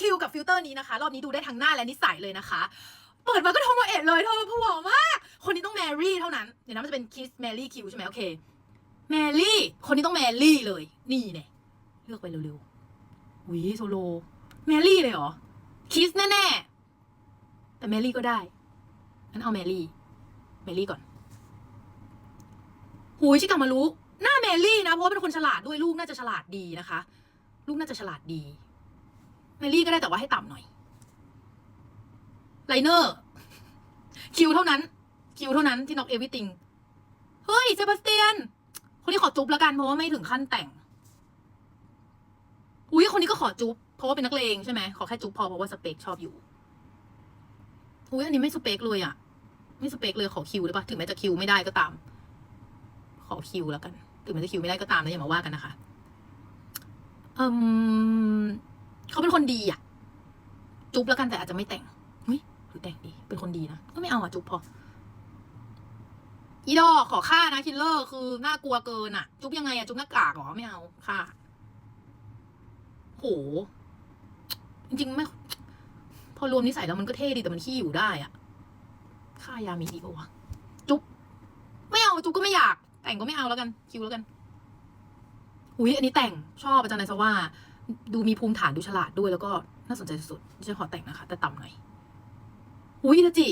คิวกับฟิลเตอร์นี้นะคะ รอบนี้ดูได้ทั้งหน้าและนิสัยเลยนะคะ เปิดมาก็โทรมเอ็ดเลยเธอผัวมาก คนนี้ต้องแมรี่เท่านั้น เดี๋ยวนะมันจะเป็นคิสแมรี่คิวใช่ไหมโอเค แมรี่ คนนี้ต้องแมรี่เลย นี่เนี่ยเลือกไปเร็วๆวิโซโล แมรี่เลยเหรอ คิสแน่ๆ แต่แมรี่ก็ได้งั้นเอาแมรี่แมรี่ก่อนหูยชิกามารู้ หน้าแมรี่นะ เพราะว่าเป็นคนฉลาดด้วยลูกน่าจะฉลาดดีนะคะ ลูกน่าจะฉลาดดี แมรี่ก็ได้แต่ว่าให้ต่ำหน่อยไลเนอร์คิวเท่านั้น คิวเท่านั้นที่น็อกเอวิติงเฮ้ยเซบาสเตียน คนนี้ขอจุ๊บแล้วกันเพราะว่าไม่ถึงขั้นแต่ง อุ้ยคนนี้ก็ขอจุ๊บเพราะว่าเป็นนักเลงใช่ไหมขอแค่จุ๊บพอเพราะว่าสเปคชอบอยู่อุ้ยอันนี้ไม่สเปคเลยอะไม่สเปคเลยขอคิวได้ปะถึงแม้จะคิวไม่ได้ก็ตาม ขอคิวแล้วกัน ถึงแม้จะคิวไม่ได้ก็ตามนะอย่ามาว่ากันนะคะอืม เขาเป็นคนดีอะจุ๊บแล้วกันแต่อาจจะไม่แต่งเฮ้ยหรือแต่งดี เป็นคนดีนะก็ไม่เอาอะจุ๊บพอ อีดอกขอค่านะคิลเลอร์คือน่ากลัวเกินอะจุ๊บยังไงอะจุ๊บหน้ากากเหรอไม่เอาค่าโหจริงๆไม่ พอรวมนิสัยแล้วมันก็เท่ดีแต่มันขี้อยู่ได้อะค่ายามีดีปะวะจุ๊บไม่เอาจุ๊บก็ไม่อยาก แต่งก็ไม่เอาแล้วกัน คิวแล้วกัน อุ้ยอันนี้แต่งชอบอาจารย์นายสว่า ดูมีภูมิฐานดูฉลาดด้วยแล้วก็น่าสนใจสุดๆดิฉันขอแต่งนะคะ แต่ต่ำหน่อยอุ้ยนะจิ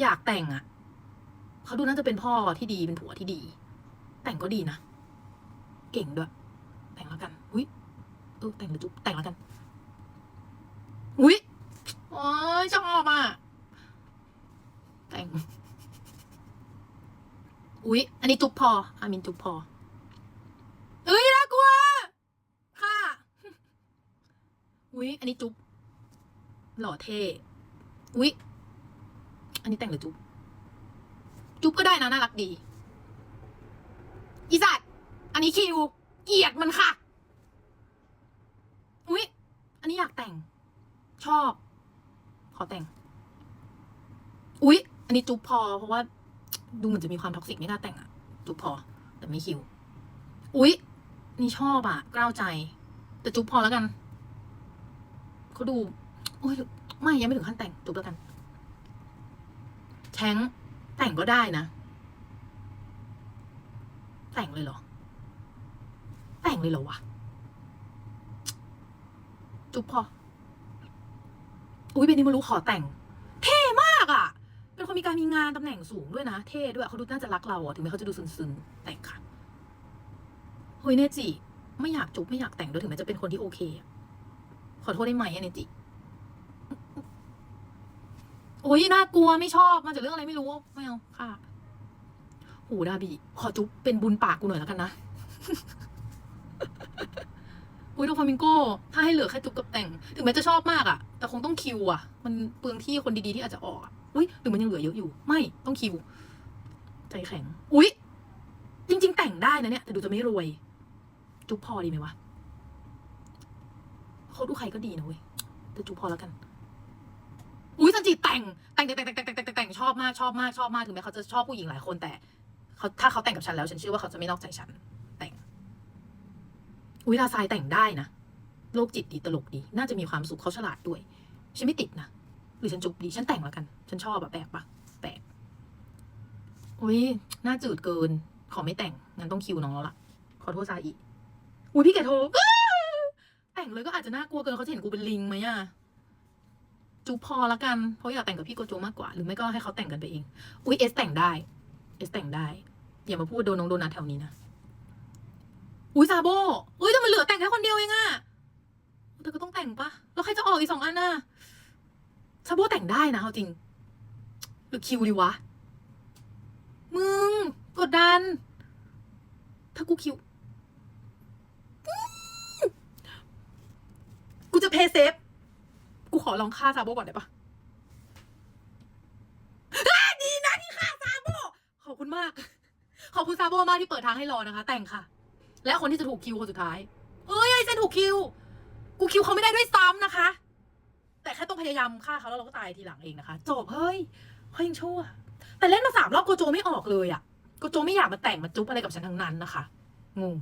อยากแต่งอะเขาดูน่าจะเป็นพ่อที่ดีเป็นผัวที่ดี แต่งก็ดีนะ เก่งด้วย แต่งแล้วกันอุ้ยเออแต่งหรือจุ๊บแต่งแล้วกันอุ้ยโอ้ยชอบอะแต่ง อุ๊ย อันนี้จุ๊บพออามินจุ๊บพอ เอ้ยน่ากลัว ค่ะ อุ๊ยอันนี้จุ๊บหล่อเท่อุ๊ยอันนี้แต่งหรือจุ๊บจุ๊บก็ได้นะน่ารักดี อีสัตว์อันนี้คิวเกลียดมันค่ะ อุ๊ยอันนี้อยากแต่ง ชอบ ขอแต่ง อุ๊ยอันนี้จุ๊บพอ เพราะว่า ดูเหมือนจะมีความท็อกซิกไม่น่าแต่งอะจุ๊บพอ แต่ไม่คิว อุ๊ยนี่ชอบอะกล้าวใจ แต่จุ๊บพอแล้วกัน เขาดู โอ้ยไม่ยังไม่ถึงขั้นแต่งจุ๊บแล้วกันแชงแต่งก็ได้นะ แต่งเลยเหรอ แต่งเลยเหรอวะ จุ๊บพอ อุ้ยเบนนี่มารู้ขอแต่ง เท่มากอะ่ะ เป็นคนมีการมีงานตำแหน่งสูงด้วยนะ เท่ด้วยเขาดูน่าจะรักเราอะ ถึงแม้เขาจะดูซึนๆแต่งค่ะเฮ้ยเนจิ ไม่อยากจุ๊บไม่อยากแต่งด้วยถึงแม้จะเป็นคนที่โอเคอะ ขอโทษได้ไหมอเนจิโอ้ยน่ากลัวไม่ชอบมาจากเรื่องอะไรไม่รู้ไม่เอาค่ะโหดาบีขอจุ๊บเป็นบุญปากกูหน่อยแล้วกันนะอุ้ยโดฟามิงโก้ถ้าให้เหลือแค่จุ๊บกับแต่ง ถึงแม้จะชอบมากอะแต่คงต้องคิวอะมันเปลืองที่คนดีๆที่อาจจะออกอุ้ยหรือมันยังเหลือเยอะอยู่ ไม่ต้องคิว ใจแข็ง อุ้ยจริง ๆ แต่งได้นะเนี่ย แต่ดูจะไม่รวย จุ๊บพอดีไหมวะ เขาดูใครก็ดีนะเว้ยแต่จุพอแล้วกัน อุ้ยสันจิแต่งแต่งแต่งแต่งแต่งแต่งแต่งแต่งชอบมากชอบมากชอบมากถึงแม้เขาจะชอบผู้หญิงหลายคนแต่เขาถ้าเขาแต่งกับฉันแล้ว ฉันเชื่อว่าเขาจะไม่นอกใจฉัน แต่ง อุ้ยลาซายแต่งได้นะโรคจิตดีตลกดี น่าจะมีความสุขเขาฉลาดด้วย ฉันไม่ติดนะหรือฉันจุบดีฉันแต่งแล้วกัน ฉันชอบแบบแปลกปะแปลกอุ้ยหน้าจืดเกิน ขอไม่แต่งงั้นต้องคิวน้องแล้วล่ะ ขอโทษซาอีอุ้ยพี่แกโทร แต่งเลยก็อาจจะน่ากลัวเกินเขาจะเห็นกูเป็นลิงไหมอะจุพอละกันเพราะอยากแต่งกับพี่โกโจมากกว่า หรือไม่ก็ให้เขาแต่งกันไปเอง อุ้ยเอสแต่งได้ เอสแต่งได้ อย่ามาพูดโดนน้องโดนัทแถวนี้นะ อุ้ยซาโบอุ้ยแต่มันเหลือแต่งแค่คนเดียวเองอะแต่ก็ต้องแต่งปะแล้วใครจะออกอีกสองอันน่ะซาโบแต่งได้นะเอาจริง หรือคิวดีวะ มึง กดดัน ถ้ากูคิวอืมกูจะ เพย์เซฟกูขอลองฆ่าซาโบก่อนได้ปะดีนะที่ฆ่าซาโบขอบคุณมาก ขอบคุณซาโบมากที่เปิดทางให้รอนะคะ แต่งค่ะ และคนที่จะถูกคิวคนสุดท้าย เอ้ยไอเซนถูกคิว กูคิวเขาไม่ได้ด้วยซ้ำนะคะ แต่แค่ต้องพยายามฆ่าเขาแล้วเราก็ตายทีหลังเองนะคะ จบเฮ้ยเฮ้ยยังชั่ว แต่เล่นมาสามรอบโกโจไม่ออกเลยอะโกโจไม่อยากมาแต่งมาจุ๊บอะไรกับฉันทั้งนั้นนะคะงง